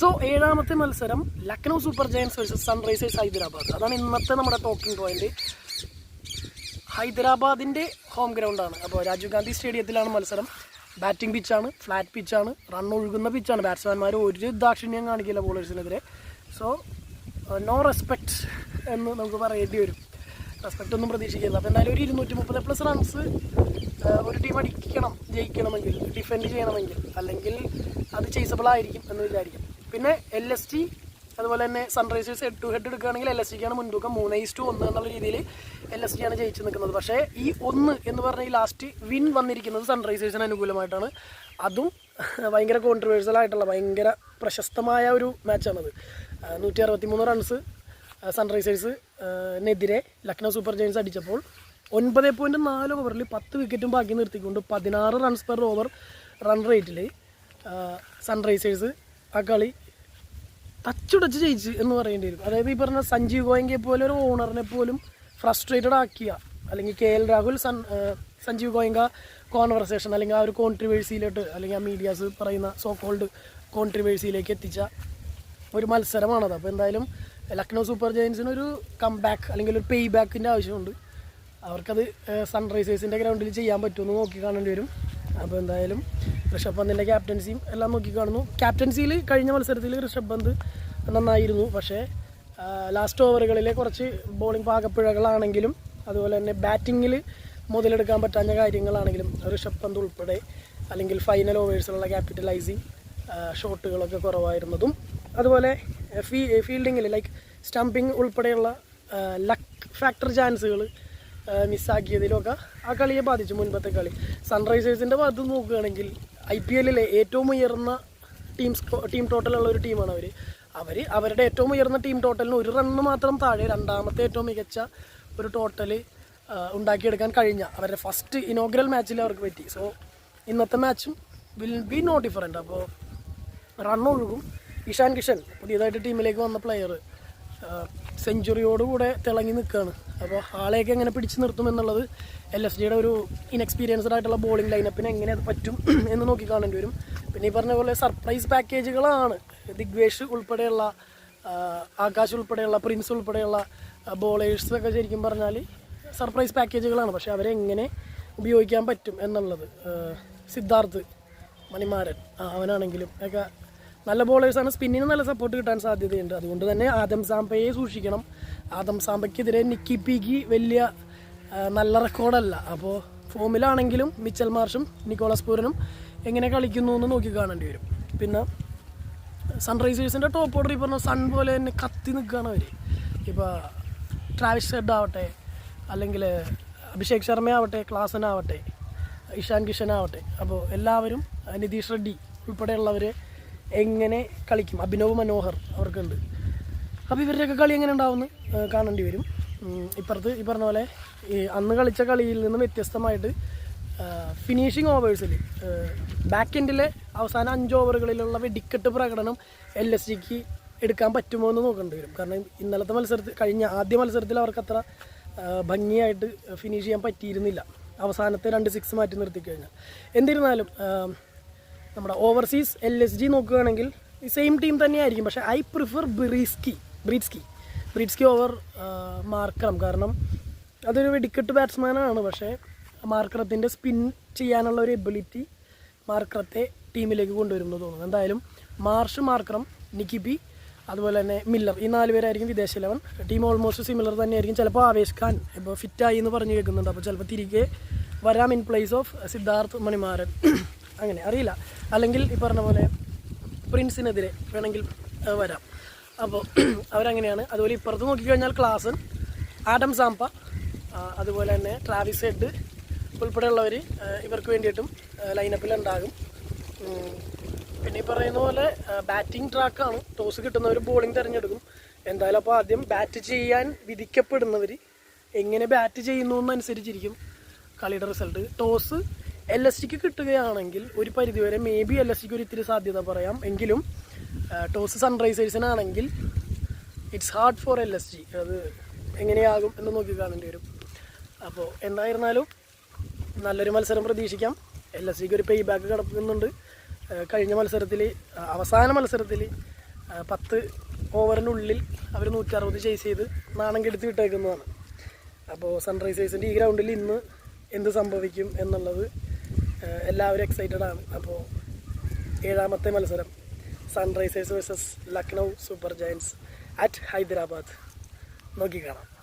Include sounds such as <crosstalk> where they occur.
So ഏഴാമത്തെ മത്സരം Lucknow super giants versus Sunrisers Hyderabad. അതാണ് ഇന്നത്തെ നമ്മുടെ ടോക്കിംഗ് പോയിന്റ് ഹൈദരാബാദിന്റെ ഹോം ഗ്രൗണ്ടാണ് അപ്പോൾ രാജീവ് ഗാന്ധി സ്റ്റേഡിയത്തിലാണ് മത്സരം. ബാറ്റിംഗ് പിച്ചാണ് ഫ്ലാറ്റ് പിച്ചാണ് റൺ ഒഴുകുന്ന പിച്ചാണ് ബാറ്റ്സ്മാൻമാർ ഒരു ദാക്ഷിണ്യം കാണിക്കില്ല ബോളേഴ്സിനെതിരെ സോ നോ റെസ്പെക്റ്റ് എന്ന് നമുക്ക് പറയേണ്ടി വരും. റെസ്പെക്റ്റ് ഒന്നും പ്രതീക്ഷിക്കില്ല അപ്പോൾ എന്തായാലും ഒരു ഇരുന്നൂറ്റി മുപ്പത് പ്ലസ് റൺസ് ഒരു ടീം അടിക്കണം ജയിക്കണമെങ്കിൽ ഡിഫെൻഡ് ചെയ്യണമെങ്കിൽ അല്ലെങ്കിൽ അത് ചെയ്സബിൾ ആയിരിക്കും എന്ന് വിചാരിക്കും. പിന്നെ എൽ എസ് ടി അതുപോലെ തന്നെ സൺറൈസേഴ്സ് ഹെഡ് ടു ഹെഡ് എടുക്കുകയാണെങ്കിൽ എൽ എസ് ടിക്കാണ് മുൻതൂക്കം. മൂന്ന് ഈസ് ടു ഒന്ന് എന്നുള്ള രീതിയിൽ എൽ എസ് ടി ആണ് ജയിച്ചു നിൽക്കുന്നത്. പക്ഷേ ഈ ഒന്ന് എന്ന് പറഞ്ഞ ഈ ലാസ്റ്റ് വിൻ വന്നിരിക്കുന്നത് സൺറൈസേഴ്സിന് അനുകൂലമായിട്ടാണ്. അതും ഭയങ്കര കോൺട്രവേഴ്സൽ ആയിട്ടുള്ള ഭയങ്കര പ്രശസ്തമായ ഒരു മാച്ചാണത് നൂറ്റി അറുപത്തി മൂന്ന് റൺസ് സൺറൈസേഴ്സിനെതിരെ ലക്നൗ സൂപ്പർ ജയൻസ് അടിച്ചപ്പോൾ ഒൻപത് പോയിന്റ് നാല് ഓവറിൽ പത്ത് വിക്കറ്റും ബാക്കി നിർത്തിക്കൊണ്ട് പതിനാറ് റൺസ് പെർ ഓവർ റൺ റേറ്റിൽ സൺറൈസേഴ്സ് ആ കളി തച്ചുടച്ച് ജയിച്ച് എന്ന് പറയേണ്ടി വരും. അതായത് ഈ പറഞ്ഞ സഞ്ജീവ് ഗോയങ്കെ പോലെ ഒരു ഓണറിനെ പോലും ഫ്രസ്ട്രേറ്റഡ് ആക്കിയ അല്ലെങ്കിൽ കെ എൽ രാഹുൽ സൺ സഞ്ജീവ് ഗോയങ്ക കോൺവെർസേഷൻ അല്ലെങ്കിൽ ആ ഒരു കോൺട്രിവേഴ്സിയിലോട്ട് അല്ലെങ്കിൽ ആ മീഡിയാസ് പറയുന്ന സോ കോൾഡ് കോൺട്രിവേഴ്സിയിലേക്ക് എത്തിച്ച ഒരു മത്സരമാണത് അപ്പോൾ എന്തായാലും ലക്നൗ സൂപ്പർ ജയൻസിന് ഒരു കം ബാക്ക് അല്ലെങ്കിൽ ഒരു പേ ബാക്കിന്റെ ആവശ്യമുണ്ട്. അവർക്കത് സൺറൈസേഴ്സിന്റെ ഗ്രൗണ്ടിൽ ചെയ്യാൻ പറ്റുമെന്ന് നോക്കി കാണേണ്ടി വരും. അപ്പോൾ എന്തായാലും ഋഷഭ് പന്തിന്റെ ക്യാപ്റ്റൻസിയും എല്ലാം നോക്കി കാണുന്നു. ക്യാപ്റ്റൻസിയിൽ കഴിഞ്ഞ മത്സരത്തിൽ ഋഷഭ് പന്ത് നന്നായിരുന്നു. പക്ഷേ ലാസ്റ്റ് ഓവറുകളിലെ കുറച്ച് ബോളിംഗ് പാകപ്പിഴകളാണെങ്കിലും അതുപോലെ തന്നെ ബാറ്റിങ്ങിൽ മുതലെടുക്കാൻ പറ്റാഞ്ഞ കാര്യങ്ങളാണെങ്കിലും ഋഷഭ് പന്ത് ഉൾപ്പെടെ അല്ലെങ്കിൽ ഫൈനൽ ഓവേഴ്സിലുള്ള ക്യാപിറ്റലൈസിങ് ഷോട്ടുകളൊക്കെ കുറവായിരുന്നതും. അതുപോലെ ഫീ ഫീൽഡിങ്ങിൽ ലൈക്ക് സ്റ്റംപിങ് ഉൾപ്പെടെയുള്ള ലക്ക് ഫാക്ടർ ചാൻസുകൾ മിസ്സാക്കിയതിലൊക്കെ ആ കളിയെ ബാധിച്ചു മുൻപത്തെ കളി. സൺറൈസേഴ്സിന്റെ ഭാഗത്ത് നോക്കുകയാണെങ്കിൽ ഐ പി എല്ലിലെ ഏറ്റവും ഉയർന്ന ടീം സ്കോ ടീം ടോട്ടലുള്ള ഒരു ടീമാണ് അവർ അവർ അവരുടെ ഏറ്റവും ഉയർന്ന ടീം ടോട്ടലിന് ഒരു റണ്ണ് മാത്രം താഴെ രണ്ടാമത്തെ ഏറ്റവും മികച്ച ഒരു ടോട്ടൽ ഉണ്ടാക്കിയെടുക്കാൻ കഴിഞ്ഞ അവരുടെ ഫസ്റ്റ് ഇനോഗ്രൽ മാച്ചിൽ അവർക്ക് പറ്റി. സോ ഇന്നത്തെ മാച്ചും വിൽ ബി നോ ഡിഫറെന്റ് അപ്പോൾ റണ്ണൊഴുകും ഇഷാൻ കിഷൻ പുതിയതായിട്ട് ടീമിലേക്ക് വന്ന പ്ലെയർ സെഞ്ചുറിയോടുകൂടെ തിളങ്ങി നിൽക്കുകയാണ് അപ്പോൾ ആളെയൊക്കെ എങ്ങനെ പിടിച്ചു നിർത്തും എന്നുള്ളത് എൽ എസ് ജിയുടെ ഒരു ഇൻഎക്സ്പീരിയൻസ്ഡ് ആയിട്ടുള്ള ബോളിംഗ് ലൈനപ്പിന് എങ്ങനെ അത് പറ്റും <clears throat> എന്ന് നോക്കി കാണേണ്ടി വരും. പിന്നെ ഈ പറഞ്ഞ പോലെ സർപ്രൈസ് പാക്കേജുകളാണ് ദിഗ്വേഷ് ഉൾപ്പെടെയുള്ള ആകാശ് ഉൾപ്പെടെയുള്ള പ്രിൻസ് ഉൾപ്പെടെയുള്ള ബോളേഴ്സ് ഒക്കെ ശരിക്കും പറഞ്ഞാൽ സർപ്രൈസ് പാക്കേജുകളാണ് പക്ഷേ അവരെ എങ്ങനെ ഉപയോഗിക്കാൻ പറ്റും എന്നുള്ളത് സിദ്ധാർത്ഥ് മണിമാരൻ അവനാണെങ്കിലും ഒക്കെ നല്ല ബോളേഴ്സാണ് സ്പിന്നിന് നല്ല സപ്പോർട്ട് കിട്ടാൻ സാധ്യതയുണ്ട്. അതുകൊണ്ട് തന്നെ ആദം സാമ്പയെ സൂക്ഷിക്കണം. ആദം സാമ്പയ്ക്കെതിരെ നിക്കി പിക്ക് വലിയ നല്ല റെക്കോർഡല്ല അപ്പോൾ ഫോമിലാണെങ്കിലും മിച്ചൽ മാർഷും നിക്കോളസ് പൂരനും എങ്ങനെ കളിക്കുന്നു എന്ന് നോക്കി കാണേണ്ടി വരും. പിന്നെ സൺറൈസേഴ്സിന്റെ ടോപ്പ് ഓർഡർ ഈ പറഞ്ഞ സൺ പോലെ തന്നെ കത്തി നിൽക്കുകയാണ് അവർ ഇപ്പോൾ ട്രാവിസ് ഹെഡ് ആവട്ടെ അല്ലെങ്കിൽ അഭിഷേക് ശർമ്മ ആവട്ടെ ക്ലാസൻ ആവട്ടെ ഇഷാൻ കിഷൻ ആവട്ടെ അപ്പോൾ എല്ലാവരും നിതീഷ് റെഡ്ഡി ഉൾപ്പെടെയുള്ളവർ എങ്ങനെ കളിക്കും. അഭിനവ് മനോഹർ അവർക്കുണ്ട്. അപ്പോൾ ഇവരുടെയൊക്കെ കളി എങ്ങനെ ഉണ്ടാവുമെന്ന് കാണേണ്ടി വരും. ഇപ്പുറത്ത് ഈ പറഞ്ഞ പോലെ അന്ന് കളിച്ച കളിയിൽ നിന്ന് വ്യത്യസ്തമായിട്ട് ഫിനിഷിങ് ഓവേഴ്സിൽ ബാക്ക് എൻഡിലെ അവസാന അഞ്ച് ഓവറുകളിലുള്ള വെടിക്കെട്ട് പ്രകടനം എൽ എസ് ജിക്ക് എടുക്കാൻ പറ്റുമോ എന്ന് നോക്കേണ്ടി വരും. കാരണം ഇന്നലത്തെ മത്സരത്തിൽ കഴിഞ്ഞ ആദ്യ മത്സരത്തിൽ അവർക്ക് അത്ര ഭംഗിയായിട്ട് ഫിനിഷ് ചെയ്യാൻ പറ്റിയിരുന്നില്ല. അവസാനത്തെ രണ്ട് സിക്സ് മാറ്റി നിർത്തിക്കഴിഞ്ഞാൽ എന്നിരുന്നാലും ആ, നമ്മുടെ ഓവർസീസ് എൽ എസ് ജി നോക്കുകയാണെങ്കിൽ സെയിം ടീം തന്നെയായിരിക്കും. പക്ഷേ I prefer Breetzke Breetzke Breetzke over Markram കാരണം അതൊരു വെടിക്കെട്ട് ബാറ്റ്സ്മാനാണ് പക്ഷേ മാർക്കറത്തിന്റെ സ്പിൻ ചെയ്യാനുള്ള ഒരു എബിലിറ്റി മാർക്കറത്തെ ടീമിലേക്ക് കൊണ്ടുവരുമെന്ന് തോന്നുന്നു. എന്തായാലും മാർഷ് മാർക്കറം നിക്കിബി അതുപോലെ തന്നെ മില്ലർ. ഈ നാല് പേരായിരിക്കും വിദേശ ഇലവൻ ടീം ഓൾമോസ്റ്റ് സിമിലർ തന്നെയായിരിക്കും. ചിലപ്പോൾ ആവേശ് ഖാൻ ഇപ്പോൾ ഫിറ്റായി എന്ന് പറഞ്ഞു കേൾക്കുന്നുണ്ട്. അപ്പോൾ ചിലപ്പോൾ തിരികെ വരാം in place of Siddharth Manimaran. <clears throat> അങ്ങനെ അറിയില്ല. അല്ലെങ്കിൽ ഈ പറഞ്ഞ പോലെ പ്രിൻസിനെതിരെ വേണമെങ്കിൽ വരാം. അപ്പോൾ <clears throat> അവരങ്ങനെയാണ്. അതുപോലെ ഇപ്പുറത്ത് നോക്കിക്കഴിഞ്ഞാൽ ക്ലാസൻ ആഡം സാമ്പ അതുപോലെ തന്നെ ട്രാവിസ് ഹെഡ് ഉൾപ്പെടെയുള്ളവർ ഇവർക്ക് വേണ്ടിയിട്ടും ലൈനപ്പിൽ ഉണ്ടാകും ഉം. പിന്നെ ഈ പറയുന്ന പോലെ ബാറ്റിംഗ് ട്രാക്കാണ് ടോസ് കിട്ടുന്നവർ ബോളിംഗ് തിരഞ്ഞെടുക്കും. എന്തായാലും അപ്പോൾ ആദ്യം ബാറ്റ് ചെയ്യാൻ വിധിക്കപ്പെടുന്നവർ എങ്ങനെ ബാറ്റ് ചെയ്യുന്നു എന്നനുസരിച്ചിരിക്കും കളിയുടെ റിസൾട്ട് ടോസ് എൽ എസ് ടിക്ക് കിട്ടുകയാണെങ്കിൽ ഒരു പരിധിവരെ മേ ബി എൽ എസ് ടിക്ക് ഒരു ഇത്തിരി സാധ്യത പറയാം. എങ്കിലും toss സൺറൈസേഴ്സിനാണെങ്കിൽ it's hard for L S G അത് എങ്ങനെയാകും എന്ന് നോക്കി കാണേണ്ടി വരും. അപ്പോൾ എന്തായിരുന്നാലും നല്ലൊരു മത്സരം പ്രതീക്ഷിക്കാം. എൽ എസ് സിക്ക് ഒരു പേ ബാക്ക് കിടക്കുന്നുണ്ട് കഴിഞ്ഞ മത്സരത്തിൽ അവസാന മത്സരത്തിൽ പത്ത് ഓവറിനുള്ളിൽ അവർ നൂറ്ററുപത് ചേസ് ചെയ്ത് നാണം കെടുത്ത് വിട്ടേക്കുന്നതാണ്. അപ്പോൾ സൺറൈസേഴ്സിന്റെ ഈ ഗ്രൗണ്ടിൽ ഇന്ന് എന്ത് സംഭവിക്കും എന്നുള്ളത് എല്ലാവരും എക്സൈറ്റഡ് ആണ്. അപ്പോൾ ഏഴാമത്തെ മത്സരം Sunrisers versus Lucknow super giants at Hyderabad. നോക്കി കാണാം.